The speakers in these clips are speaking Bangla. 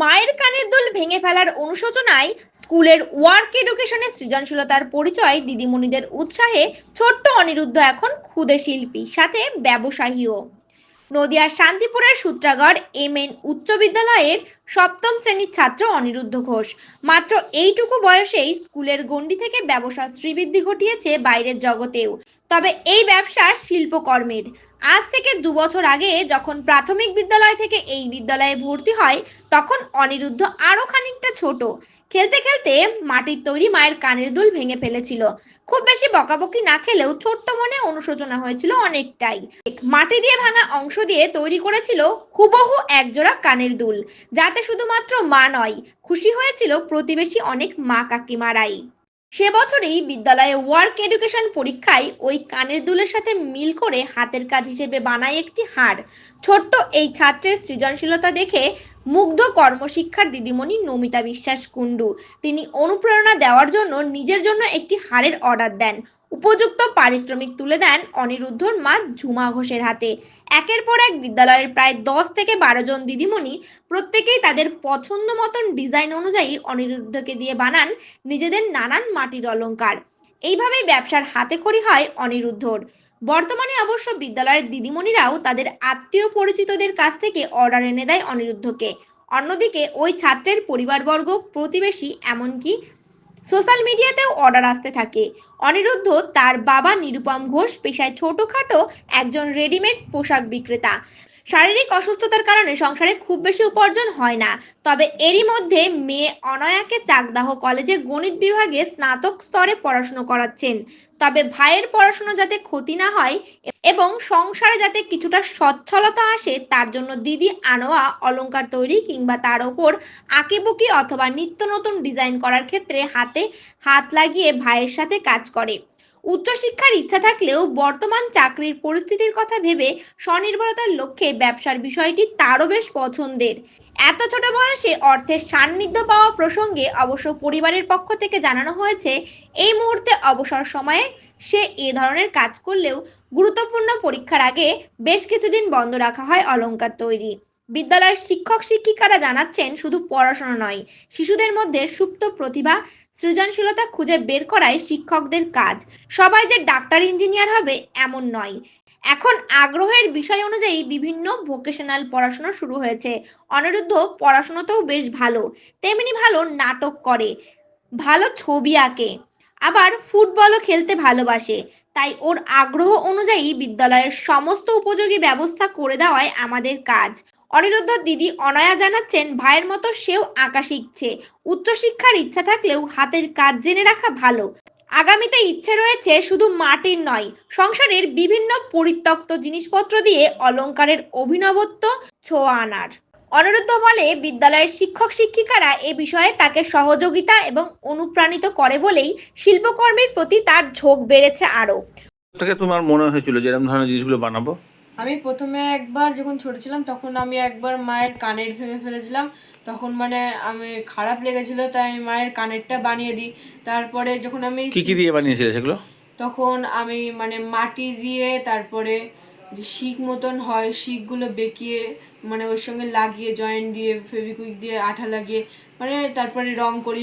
মায়ের কানের দুল ভেঙে ফেলার অনুশোচনায় স্কুলের ওয়ার্ক এডুকেশনের সৃজনশীলতার পরিচয় দিদিমণিদের উৎসাহে ছোট্ট অনিরুদ্ধ এখন ক্ষুদে শিল্পী, সাথে ব্যবসায়ীও। নদিয়ার শান্তিপুরের সূত্রাগড় এম এন উচ্চ বিদ্যালয়ের সপ্তম শ্রেণির ছাত্র অনিরুদ্ধ ঘোষ। মাত্র এইটুকু বয়সেই স্কুলের গণ্ডি থেকে ব্যবসা শ্রীবৃদ্ধি ঘটিয়েছে বাইরের জগতেও। তবে এই ব্যবসা শিল্পকর্মের। আজ থেকে দু বছর আগে যখন প্রাথমিক বিদ্যালয় থেকে এই বিদ্যালয়ে ভর্তি হয়, তখন অনিরুদ্ধ আরও খানিকটা ছোট। খেলতে খেলতে মাটির তৈরি মায়ের কানের দুল ভেঙে ফেলেছিল। খুব বেশি বকাবকি না খেলেও ছোট্ট মনে অনুশোচনা হয়েছিল অনেকটাই। মাটি দিয়ে ভাঙা অংশ দিয়ে তৈরি করেছিল হুবহু একজোড়া কানের দুল, যাতে শুধুমাত্র মা নয়, খুশি হয়েছিল প্রতিবেশী অনেক মা কাকিমারাই। সে বছরই বিদ্যালয়ে ওয়ার্ক এডুকেশন পরীক্ষায় ওই কানের দুলের সাথে মিল করে হাতের কাজ হিসেবে বানায় একটি হাড় ছোট্ট এই ছাত্রের সৃজনশীলতা দেখে মুগ্ধ কর্মশিক্ষার দিদিমণি নমিতা বিশ্বাস কুণ্ডু। তিনি অনুপ্রেরণা দেওয়ার জন্য নিজের জন্য একটি হাড়ের অর্ডার দেন। উপযুক্ত পারিশ্রমিক তুলে দেন অনিরুদ্ধর মা ঝুমা ঘোষের হাতে। একের পর এক বিদ্যালয়ের প্রায় দশ থেকে বারো জন দিদিমণি প্রত্যেকেই তাদের পছন্দ মতন ডিজাইন অনুযায়ী অনিরুদ্ধকে দিয়ে বানান নিজেদের নানান মাটির অলংকার। এইভাবেই ব্যবসার হাতে খড়ি হয় অনিরুদ্ধর। বর্তমানে অবশ্য বিদ্যালয়ের দিদিমণিরাও তাদের আত্মীয় পরিচিতদের কাছ থেকে অর্ডার এনে দেয় অনিরুদ্ধকে। অন্যদিকে ওই ছাত্রের পরিবারবর্গ, প্রতিবেশী, এমনকি সোশ্যাল মিডিয়াতেও অর্ডার আসতে থাকে। অনিরুদ্ধ তার বাবা নিরুপম ঘোষ পেশায় ছোটখাটো একজন রেডিমেড পোশাক বিক্রেতা। শারীরিক অসুস্থতার কারণে সংসারে খুব বেশি উপার্জন হয় না। তবে এরই মধ্যে মেয়ে অনয়াকে চাকদাহ কলেজে গণিত বিভাগে স্নাতক স্তরে পড়াশুনো করাচ্ছেন। তবে ভাইয়ের পড়াশুনো যাতে ক্ষতি না হয় এবং সংসারে যাতে কিছুটা সচ্ছলতা আসে, তার জন্য দিদি আনোয়া অলংকার তৈরি কিংবা তার ওপর আঁকিবুকি অথবা নিত্য নতুন ডিজাইন করার ক্ষেত্রে হাতে হাত লাগিয়ে ভাইয়ের সাথে কাজ করে। উচ্চশিক্ষার ইচ্ছা থাকলেও বর্তমান চাকরির পরিস্থিতির কথা ভেবে স্বনির্ভরতার লক্ষ্যে ব্যবসার বিষয়টি তারও বেশ পছন্দের। এত ছোট বয়সে অর্থের সান্নিধ্য পাওয়া প্রসঙ্গে অবশ্য পরিবারের পক্ষ থেকে জানানো হয়েছে, এই মুহূর্তে অবসর সময়ে সে এ ধরনের কাজ করলেও গুরুত্বপূর্ণ পরীক্ষার আগে বেশ কিছুদিন বন্ধ রাখা হয় অলংকার তৈরি বিদ্যালয়ের শিক্ষক শিক্ষিকারা জানাচ্ছেন, শুধু পড়াশোনা নয়, শিশুদের মধ্যে সুপ্ত প্রতিভা, সৃজনশীলতা খুঁজে বের করাই শিক্ষকদের কাজ। সবাই যে ডাক্তার, ইঞ্জিনিয়ার হবে এমন নয়। এখন আগ্রহের বিষয় অনুযায়ী বিভিন্ন ভোকেশনাল পড়াশোনা শুরু হয়েছে। অনিরুদ্ধ পড়াশোনাতেও বেশ ভালো। তেমনি ভালো নাটক করে, ভালো ছবি আঁকে। আবার ফুটবলও খেলতে ভালোবাসে। তাই ওর আগ্রহ অনুযায়ী বিদ্যালয়ের সমস্ত উপযোগী ব্যবস্থা করে দেওয়াই আমাদের কাজ। অনিরুদ্ধ দিদি অনয়া জানাচ্ছেন, ভাইয়ের মতো সেও আঁকা শিখছে। উচ্চশিক্ষার ইচ্ছা থাকলেও হাতের কাজ জেনে রাখা ভালো। আগামীতে ইচ্ছে রয়েছে শুধু মাটির নয়, সংসারের বিভিন্ন পরিত্যক্ত জিনিসপত্র দিয়ে অলংকারের অভিনবত্ব ছোঁয়া আনার। অনিরুদ্ধ বলে, বিদ্যালয়ের শিক্ষক শিক্ষিকারা এ বিষয়ে তাকে সহযোগিতা এবং অনুপ্রাণিত করে বলেই শিল্পকর্মের প্রতি তার ঝোঁক বেড়েছে আরও থেকে তোমার মনে হয়েছিল যে এরকম ধরনের জিনিসগুলো বানাবো? আমি প্রথমে একবার যখন ছোট ছিলাম তখন আমি একবার মায়ের কানের ভেঙে ফেলেছিলাম। তখন মানে আমি খারাপ লেগেছিল তাই আমি মায়ের কানেরটা বানিয়ে দিই। তারপরে যখন আমি কি কি দিয়ে বানিয়েছিলে সেগুলো? তখন আমি মানে মাটি দিয়ে তারপরে যে শিক মতন হয় শিকগুলো বেঁকিয়ে মানে ওর সঙ্গে লাগিয়ে জয়েন্ট দিয়ে, ফেভিকুইক দিয়ে, আঠা লাগিয়ে মানে তারপরে রং করি,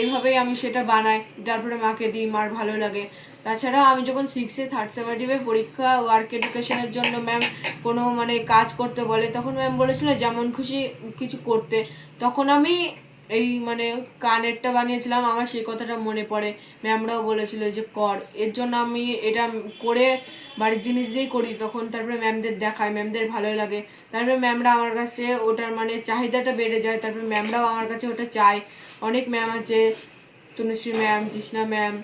এইভাবেই আমি সেটা বানাই। তারপরে মাকে দিই, মার ভালো লাগে। তাছাড়া আমি যখন সিক্সে থার্ড সেমেটিভে পরীক্ষা ওয়ার্ক এডুকেশনের জন্য ম্যাম কোনো মানে কাজ করতে বলে, তখন ম্যাম বলেছিল যেমন খুশি কিছু করতে। তখন আমি এই মানে কানেরটা বানিয়েছিলাম, আমার সেই কথাটা মনে পড়ে। ম্যামরাও বলেছিল যে, কর। এর জন্য আমি এটা করে বাড়ির জিনিস দিয়েই করি। তখন তারপরে ম্যামদের দেখায় ম্যামদের ভালো লাগে। তারপরে ম্যামরা আমার কাছে ওটার মানে চাহিদাটা বেড়ে যায়। তারপরে ম্যামরাও আমার কাছে ওটা চায়। অনেক ম্যাম আছে, তনুশ্রী ম্যাম, তৃষ্ণা ম্যাম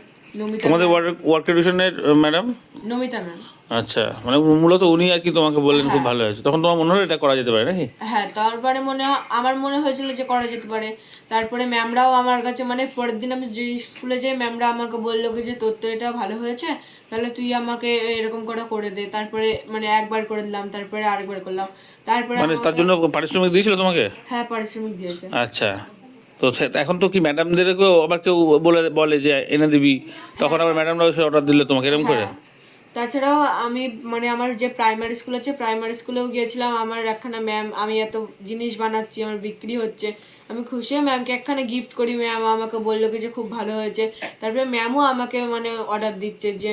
তোমাদের ওয়ার্ক এডুকেশনের ম্যাডাম? নমিতা ম্যাম। আচ্ছা মানে মূলত উনি আর কি তোমাকে বললেন খুব ভালো হয়েছে। তখন তোমার মনে হলো এটা করা যেতে পারে নাকি? হ্যাঁ তারপরে মনে আমার মনে হয়েছিল যে করা যেতে পারে। তারপরে ম্যামরাও আমার কাছে মানে পরের দিন আমি যে স্কুলে যাই ম্যামরা আমাকে বলল যে তোর তো এটা ভালো হয়েছে তাহলে তুই আমাকে এরকম করে করে দে। তারপরে মানে একবার করে দিলাম তারপরে আরেকবার করলাম। তারপরে মানে তার জন্য পারিশ্রমিক দিয়েছিল তোমাকে? হ্যাঁ পারিশ্রমিক দিয়েছে। আচ্ছা। তো এখন তো কি ম্যাডামদেরকেও আবার কেউ বলে বলে যে এনে দিবি? তখন আবার ম্যাডামরা এসে অর্ডার দিলে তোমাকে এরকম করে? হ্যাঁ। তাছাড়াও আমি মানে আমার যে প্রাইমারি স্কুল আছে প্রাইমারি স্কুলেও গিয়েছিলাম। আমার একখানা ম্যাম আমি এত জিনিস বানাচ্ছি আমার বিক্রি হচ্ছে। আমি খুশি হয়ে ম্যামকে একখানা গিফট করি। ম্যাম আমাকে বলল কি যে খুব ভালো হয়েছে। তারপরে ম্যামও আমাকে মানে অর্ডার দিচ্ছে যে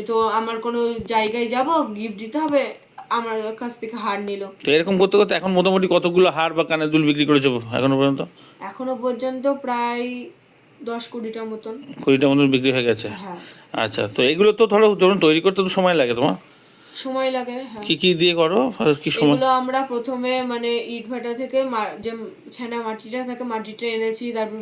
এ তো আমার কোনো জায়গায় যাব গিফট দিতে হবে? আমার কাছ থেকে হার নিল। তো এরকম করতে করতে এখন মোটামুটি কতগুলো হার বা কানের দুল বিক্রি করেছ এখনও পর্যন্ত? এখনও পর্যন্ত প্রায় দশ কোটিটার মতন। কুড়িটা মতন বিক্রি হয়ে গেছে? হ্যাঁ। আচ্ছা তো এগুলো তো ধরো ধরুন তৈরি করতে তো সময় লাগে তোমার। সময় লাগে হ্যাঁ। কি কি দিয়ে করো? কি সময়? এগুলো আমরা প্রথমে মানে ইট ভাটা থেকে যে ছেনা মাটিটা থাকে মাটিটা এনেছি তারপর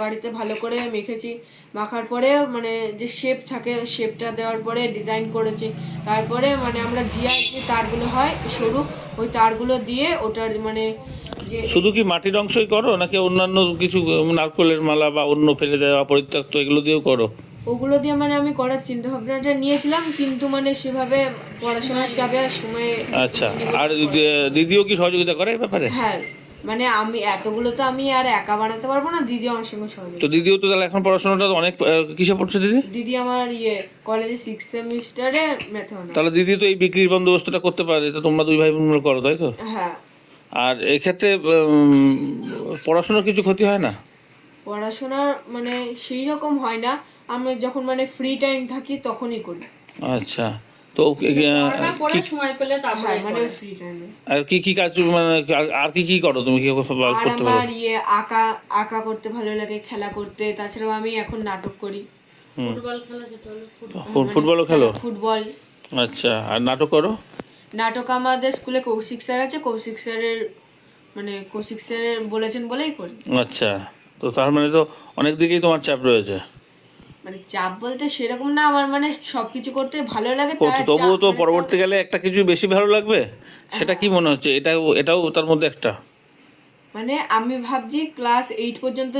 বাড়িতে ভালো করে মেখেছি। মাখার পরে মানে যে শেপ থাকে শেপটা দেওয়ার পরে ডিজাইন করেছি। তারপরে মানে আমরা জিয়ার যে তারগুলো হয় সরু ওই তারগুলো দিয়ে ওটার মানে যে শুধু কি মাটির অংশই করো নাকি অন্যান্য কিছু নারকেলের মালা বা অন্য ফেলে দেওয়া পরিত্যক্ত এগুলো দিয়েও করো? ওগুলো দিয়ে মানে আমি করার চিন্তা ভাবনাটা নিয়েছিলাম কিন্তু মানে সেভাবে পড়াশোনার চাপে আর সময় আচ্ছা আর দিদিও কি সহযোগিতা করে এই ব্যাপারে? হ্যাঁ মানে আমি এতগুলো তো আমি আর একা বানাতে পারব না দিদি আমার সঙ্গে সহযোগিতা তো দিদিও তো তাহলে এখন পড়াশোনাটা অনেক কিসে পড়ছে দিদি? দিদি আমার ইয়ে কলেজে সিক্স সেমিস্টারে ম্যাথ তাহলে দিদি তো এই বিক্রির বন্দোবস্তটা করতে পারে তো তোমরা দুই ভাই বোন মিলে করো তাই তো? হ্যাঁ। আর এক্ষেত্রে পড়াশোনার কিছু ক্ষতি হয় না? পড়াশোনার মানে সেই রকম হয় না। আমরা যখন মানে ফ্রি টাইম থাকি তখনই করি। আচ্ছা। তো পরে সময় পেলে তারপরে হ্যাঁ মানে ফ্রি টাইমে আর কি কি কাজ মানে আর- কি কি করো তুমি? কি করতে পারো? আমার ইয়ে আঁকা আঁকা করতে ভালো লাগে খেলা করতে। তাছাড়াও আমি এখন নাটক করি। ফুটবল খেলা যেটা হলো ফুটবল। ফুটবলও খেলো? ফুটবল। আচ্ছা। আর নাটক করো? নাটক আমাদের স্কুলে কৌশিক স্যার আছে। কৌশিক স্যারের মানে কৌশিক স্যারের বলেছেন বলেই করি। আচ্ছা। তো তার মানে তো অনেক দিকেই তোমার চাপ রয়েছে। মানে চাপ বলতে সেরকম না আমার মানে সবকিছু করতে ভালো লাগে তবুও তো মানে পরবর্তীকালে একটা কিছু বেশি ভালো লাগবে? সেটা কি মনে হচ্ছে? এটাও এটাও তার মধ্যে একটা। মানে আমি ভাবছি ক্লাস এইট পর্যন্ত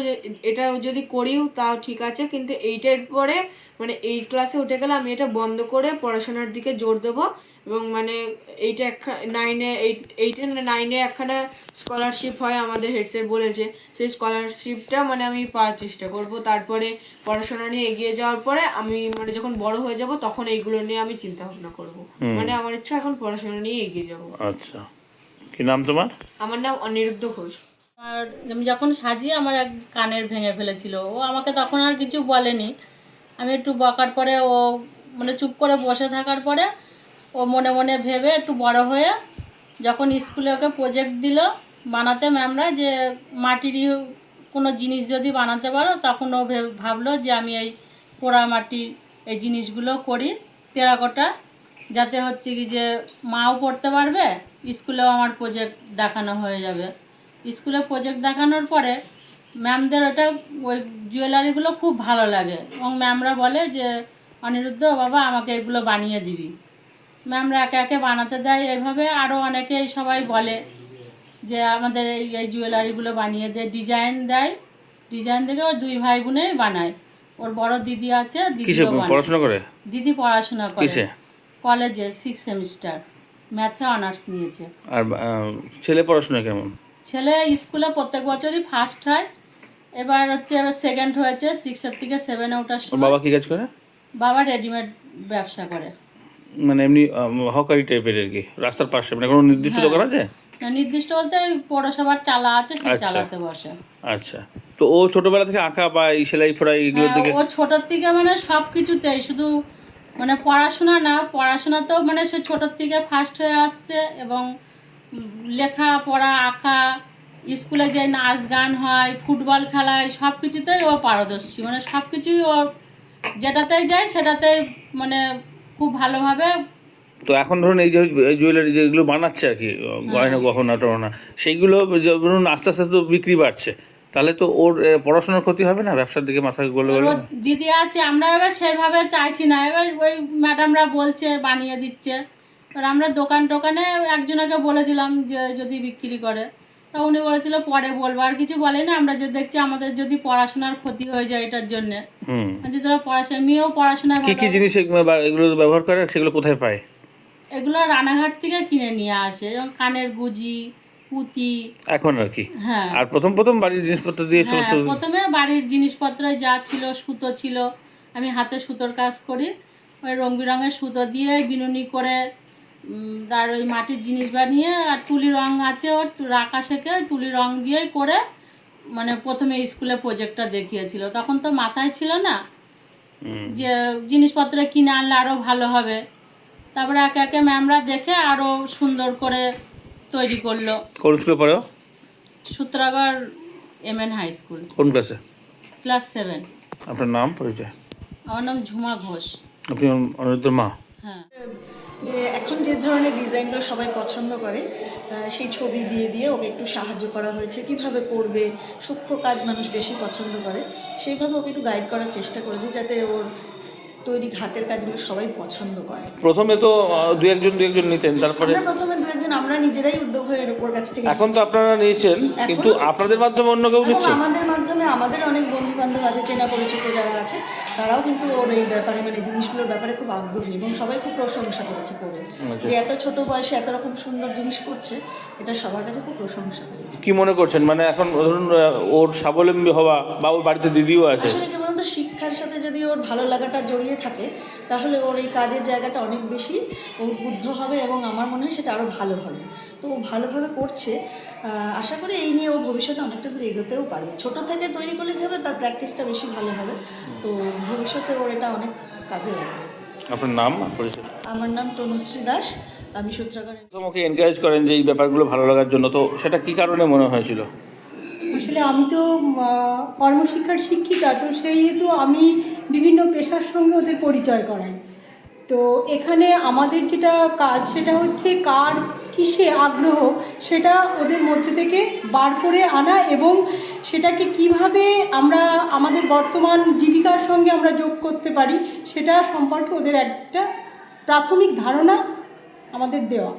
এটা যদি করিও তাও ঠিক আছে কিন্তু এইটের পরে মানে এইট ক্লাসে উঠে গেলে আমি এটা বন্ধ করে পড়াশোনার দিকে জোর দেবো। এবং মানে এইটা এক নাইনে এইট এইটে নাইনে একখানা স্কলারশিপ হয় আমাদের হেড স্যার বলেছে। সেই স্কলারশিপটা মানে আমি পাওয়ার চেষ্টা করব। তারপরে পড়াশোনা নিয়ে এগিয়ে যাওয়ার পরে আমি মানে যখন বড় হয়ে যাব তখন এইগুলো নিয়ে আমি চিন্তা ভাবনা করব মানে আমার ইচ্ছা এখন পড়াশোনা নিয়ে এগিয়ে যাব। আচ্ছা। কি নাম তোমার? আমার নাম অনিরুদ্ধ ঘোষ। আর আমি যখন সাজিয়ে আমার এক কানের ভেঙে ফেলেছিল ও আমাকে তখন আর কিছু বলেনি। আমি একটু বকার পরে ও মানে চুপ করে বসে থাকার পরে ও মনে মনে ভেবে একটু বড় হয়ে যখন স্কুলে ওকে প্রজেক্ট দিল, বানাতে ম্যামরা যে মাটিরই কোনো জিনিস যদি বানাতে পারো, তখন ও ভেব- ভাবলো যে আমি এই পোড়া মাটির এই জিনিসগুলো করি, টেরাকোটা, যাতে হচ্ছে কি যে মাও পড়তে পারবে, স্কুলেও আমার প্রজেক্ট দেখানো হয়ে যাবে। স্কুলে প্রজেক্ট দেখানোর পরে ম্যামদের ওটা, ওই জুয়েলারিগুলো খুব ভালো লাগে এবং ম্যামরা বলে যে, অনিরুদ্ধ, বাবা, আমাকে এগুলো বানিয়ে দিবি। ম্যামরা একে একে বানাতে দেয়। এভাবে আরও অনেকেই সবাই বলে যে আমাদের এই এই জুয়েলারিগুলো বানিয়ে দেয় ডিজাইন দেয়। ডিজাইন দেখে ওর দুই ভাই বোনেই বানায়। ওর বড় দিদি আছে দিদিও পড়াশোনা করে? দিদি পড়াশোনা করে। কলেজে সিক্স সেমিস্টার ম্যাথে অনার্স নিয়েছে। আর ছেলে পড়াশোনা কেমন? ছেলে স্কুলে প্রত্যেক বছরই ফার্স্ট হয়। এবার হচ্ছে এবার সেকেন্ড হয়েছে। সিক্সের থেকে সেভেনে ওঠার সময় বাবা কি কাজ করে? বাবা রেডিমেড ব্যবসা করে। মানে এমনি হকারি টাইপের আর কি রাস্তার পাশে মানে কোনো নির্দিষ্ট দোকান আছে? না, নির্দিষ্ট বলতে পৌরসভার চালা আছে সেই আচ্ছা। চালাতে বসে। আচ্ছা। তো ও ছোটবেলা থেকে আঁকা বা এই সেলাই ফোড়াই এগুলোর হ্যাঁ, দিকে? ও ছোটোর থেকে মানে সব কিছুতেই শুধু মানে পড়াশোনা না পড়াশোনাতেও মানে সে ছোটোর থেকে ফার্স্ট হয়ে আসছে এবং লেখা পড়া আঁকা স্কুলে যে নাচ গান হয় ফুটবল খেলায় সব কিছুতেই ও পারদর্শী। মানে সব কিছুই ও যেটাতেই যায় সেটাতেই মানে খুব ভালোভাবে তো এখন ধরুন এই যে জুয়েলারি যেগুলো বানাচ্ছে আর কি গয়না গহনা টহনা সেইগুলো ধরুন আস্তে আস্তে তো বিক্রি বাড়ছে। তাহলে তো ওর পড়াশোনার ক্ষতি হবে না ব্যবসার দিকে মাথা গলে গেলে দিদি আছে আমরা এবার সেভাবে চাইছি না। এবার ওই ম্যাডামরা বলছে বানিয়ে দিচ্ছে। এবার আমরা দোকান টোকানে একজনকে বলেছিলাম যে যদি বিক্রি করে। তা উনি বলেছিল পরে বলব। আর কিছু বলেনি আমরা যে দেখছি আমাদের যদি পড়াশোনার ক্ষতি হয়ে যায় এটার জন্যে। হুম। যদি তোরা পড়াশোনা মেয়েও পড়াশোনায় কি কি জিনিস এগুলো ব্যবহার করে সেগুলো কোথায় পায়? এগুলো রানাঘাট থেকে কিনে নিয়ে আসে যেমন কানের গুজি পুঁতি। এখন আর কি? হ্যাঁ। আর প্রথম প্রথম বাড়ির জিনিসপত্র দিয়ে হ্যাঁ সমস্ত প্রথমে বাড়ির জিনিসপত্র যা ছিল সুতো ছিল আমি হাতে সুতোর কাজ করি। ওই রং বেরঙের সুতো দিয়ে বিনুনি করে তার ওই মাটির জিনিস বানিয়ে আর তুলি রং আছে ওর আঁকা শেখে ওই তুলি রং দিয়েই করে মানে প্রথমে স্কুলে প্রজেক্টটা দেখিয়েছিল। তখন তো মাথায় ছিল না যে জিনিসপত্র কিনে আনলে আরও ভালো হবে। তারপরে একে একে ম্যামরা দেখে আরও সুন্দর করে তৈরি করল। কোন স্কুলে পড়ো Sutragarh M N high school কোন ক্লাসে? Class seven. আপনার নাম পরিচয়? আমার নাম ঝুমা ঘোষ। আপনি অনিরুদ্ধর মা? হ্যাঁ। যে এখন যে ধরনের ডিজাইনগুলো সবাই পছন্দ করে সেই ছবি দিয়ে দিয়ে ওকে একটু সাহায্য করা হয়েছে, কীভাবে করবে, সূক্ষ্ম কাজ মানুষ বেশি পছন্দ করে, সেইভাবে ওকে একটু গাইড করার চেষ্টা করেছি যাতে ওর তৈরি হাতের কাজগুলো সবাই পছন্দ করে। প্রথমে তো দু একজন দু একজন নিতেন তারপরে প্রথমে দু একজন আমরা নিজেরাই উদ্যোগ হয়ে ওর কাছ থেকে এখন তো আপনারা নিয়েছেন কিন্তু আপনাদের মাধ্যমে অন্য কেউ নিচ্ছে? আমাদের মাধ্যমে আমাদের অনেক বন্ধু বান্ধব আছে চেনা পরিচিত যারা আছে তারাও কিন্তু ওর এই ব্যাপারে মানে জিনিসগুলোর ব্যাপারে খুব আগ্রহী এবং সবাই খুব প্রশংসা করেছে করে। আচ্ছা। যে এত ছোট বয়সে এত রকম সুন্দর জিনিস করছে এটা সবার কাছে খুব প্রশংসা করেছে। কি মনে করছেন? মানে এখন ধরুন ওর স্বাবলম্বী হওয়া বা ওর বাড়িতে দিদিও আছে। আসলে শিক্ষার সাথে যদি ওর ভালো লাগাটা জড়িয়ে থাকে তাহলে ওর এই কাজের জায়গাটা অনেক বেশি উদ্বুদ্ধ হবে এবং আমার মনে হয় সেটা আরও ভালো হবে। তো ও ভালোভাবে করছে। আশা করি এই নিয়ে ও ভবিষ্যতে অনেকটা দূর এগোতেও পারবে। ছোট থেকে তৈরি করলে কী হবে? তার প্র্যাকটিসটা বেশি ভালো হবে। তো ভবিষ্যতে ওর এটা অনেক কাজে লাগবে। আপনার নাম পরিচয়? আমার নাম তনুশ্রী দাস। আমি সূত্রাগারে তোমাকে এনকারেজ করেন যে এই ব্যাপারগুলো ভালো লাগার জন্য। তো সেটা কি কারণে মনে হয়েছিল? আসলে আমি তো কর্মশিক্ষার শিক্ষিকা, তো সেই হেতু আমি বিভিন্ন পেশার সঙ্গে ওদের পরিচয় করাই। তো এখানে আমাদের যেটা কাজ, সেটা হচ্ছে কার কিসে আগ্রহ, সেটা ওদের মধ্যে থেকে বার করে আনা এবং সেটাকে কীভাবে আমরা আমাদের বর্তমান জীবিকার সঙ্গে আমরা যোগ করতে পারি, সেটা সম্পর্কে ওদের একটা প্রাথমিক ধারণা আমাদের দেওয়া।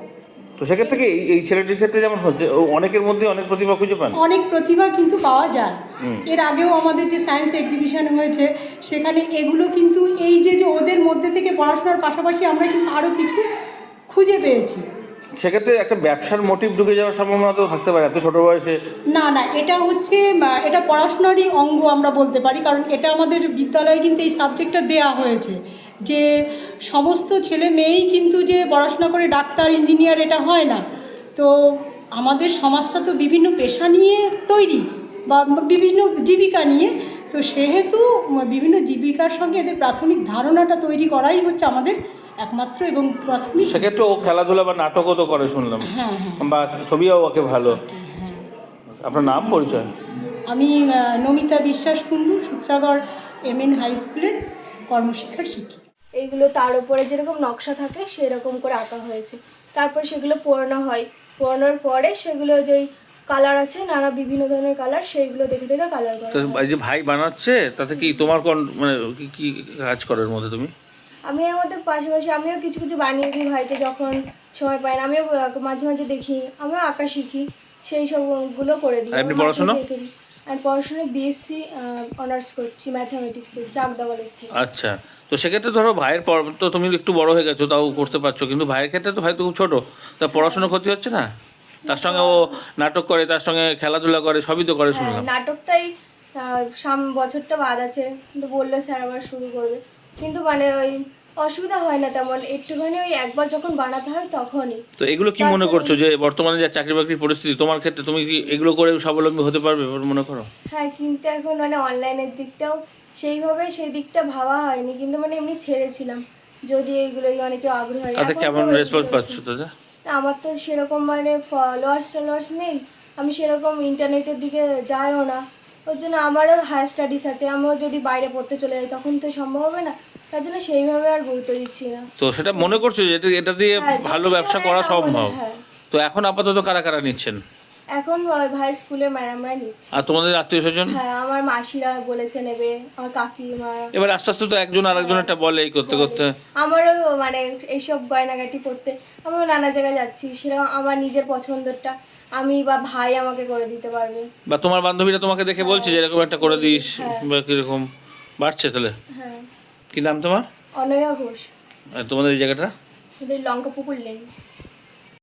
তো সেক্ষেত্রে কি এই- এই ছেলেটির ক্ষেত্রে যেমন হচ্ছে অনেকের মধ্যে অনেক প্রতিভা খুঁজে পান? অনেক প্রতিভা কিন্তু পাওয়া যায়। এর আগেও আমাদের যে সায়েন্স এক্সিবিশন হয়েছে সেখানে এগুলো কিন্তু এই যে যে ওদের মধ্যে থেকে পড়াশোনার পাশাপাশি আমরা কিন্তু আরও কিছু খুঁজে পেয়েছি। সেক্ষেত্রে একটা ব্যবসার মোটিভ ঢুকে যাওয়ার সম্ভাবনা তো থাকতে পারে এত ছোট বয়সে। না না এটা হচ্ছে এটা পড়াশোনারই অঙ্গ আমরা বলতে পারি কারণ এটা আমাদের বিদ্যালয়ে কিন্তু এই সাবজেক্টটা দেয়া হয়েছে। যে সমস্ত ছেলে মেয়েই কিন্তু যে পড়াশোনা করে ডাক্তার ইঞ্জিনিয়ার এটা হয় না। তো আমাদের সমাজটা তো বিভিন্ন পেশা নিয়ে তৈরি বা বিভিন্ন জীবিকা নিয়ে। তো সেহেতু বিভিন্ন জীবিকার সঙ্গে এদের প্রাথমিক ধারণাটা তৈরি করাই হচ্ছে আমাদের একমাত্র এবং প্রাথমিক সেক্ষেত্রে ও খেলাধুলা বা নাটকও তো করে শুনলাম। হ্যাঁ হ্যাঁ। বা ছবিও ওকে ভালো। আপনার নাম পরিচয়? আমি Namita Biswas Kundu Sutragarh M N high স্কুলের কর্মশিক্ষার শিক্ষিকা। এইগুলো তার উপরে যেরকম নকশা থাকে সেরকম করে আঁকা হয়েছে। তারপর সেগুলো পোড়ানো হয়। পোড়ানোর পরে সেগুলো যেই কালার আছে নানা বিভিন্ন ধরনের কালার সেইগুলো দেখে দেখে কালার করা তো এই যে ভাই বানাচ্ছে তাতে কি তোমার কোন মানে কি কি কাজ করার মধ্যে তুমি? আমি এর মধ্যে পাশাপাশি আমিও কিছু কিছু বানিয়ে দিই ভাইকে যখন সময় পাই না। আমিও মাঝে মাঝে দেখি আমিও আঁকা শিখি সেই সবগুলো করে দিই। আমার পড়াশোনা? আমি পড়াশোনা বিএসসি অনার্স করছি ম্যাথামেটিক্সে চাকদা কলেজ থেকে। আচ্ছা তো সেক্ষেত্রে ধরো ভাইয়ের পর তো তুমি একটু বড় হয়ে গেছো তাও করতে পারছ কিন্তু ভাইয়ের ক্ষেত্রে তো ভাই তো খুব ছোট তা পড়াশোনা ক্ষতি হচ্ছে না? তার সঙ্গে ও নাটক করে তার সঙ্গে খেলাধুলা করে সবই তো করে হ্যাঁ শুনলাম নাটকটাই সাম বছরটা বাদ আছে কিন্তু বলল স্যার আবার শুরু করবে। কিন্তু মানে ওই অসুবিধা হয় না তেমন একটুখানি ওই একবার যখন বানাতে হয় তখনই। তো এগুলো কি মনে করছ যে বর্তমানে যা চাকরি বাকরির পরিস্থিতি তোমার ক্ষেত্রে তুমি কি এগুলো করে স্বাবলম্বী হতে পারবে বলে মনে করো? হ্যাঁ কিন্তু এখন মানে অনলাইনের দিকটাও সেইভাবে সেই দিকটা ভাবা হয়নি কিন্তু মানে এমনি ছেড়েছিলাম। যদি এইগুলোই অনেকে আগ্রহ হয়। তো কেমন রেসপন্স। পাচ্ছ তো যা? আমার তো সেরকম মানে ফলোয়ার্স টলোয়ার্স নেই আমি সেরকম ইন্টারনেটের দিকে যাইও না। ওর জন্য আমারও হায়ার স্টাডিজ আছে আমিও যদি বাইরে পড়তে চলে যাই তখন তো সম্ভব হবে না। তার জন্য সেইভাবে আর গুরুত্ব দিচ্ছি না। তো সেটা মনে করছ যে এটা এটা দিয়ে হ্যাঁ, ভালো ব্যবসা হয় করা সম্ভব? হ্যাঁ। তো এখন আপাতত কারা কারা নিচ্ছেন? এখন ভাইয়ের স্কুলে ম্যাডামরা নিচ্ছে। আর তোমাদের আত্মীয় স্বজন? হ্যাঁ আমার মাসিরা বলেছে নেবে আমার কাকিমা। এবার আস্তে আস্তে তো একজন আরেকজন একটা বলে এই করতে করতে। আমারও মানে এইসব গয়নাগাটি করতে আমিও নানা জায়গায় যাচ্ছি সেরকম আমার নিজের পছন্দটা। আমি বা ভাই আমাকে করে দিতে পারবে। বা তোমার বান্ধবীরা তোমাকে দেখে বলছে যে এরকম একটা করে দিস বা কীরকম। বাড়ছে তাহলে? হ্যাঁ। কি নাম তোমার? অনয়া ঘোষ। আর তোমাদের এই জায়গাটা? লঙ্কা পুকুর লেন